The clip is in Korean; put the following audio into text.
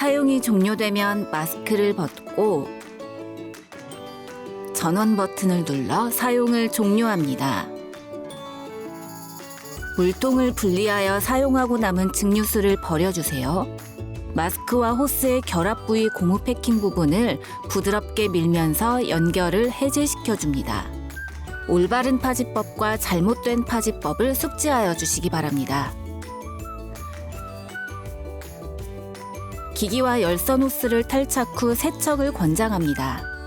사용이 종료되면 마스크를 벗고 전원 버튼을 눌러 사용을 종료합니다. 물통을 분리하여 사용하고 남은 증류수를 버려주세요. 마스크와 호스의 결합 부위 고무 패킹 부분을 부드럽게 밀면서 연결을 해제시켜 줍니다. 올바른 파지법과 잘못된 파지법을 숙지하여 주시기 바랍니다. 기기와 열선 호스를 탈착 후 세척을 권장합니다.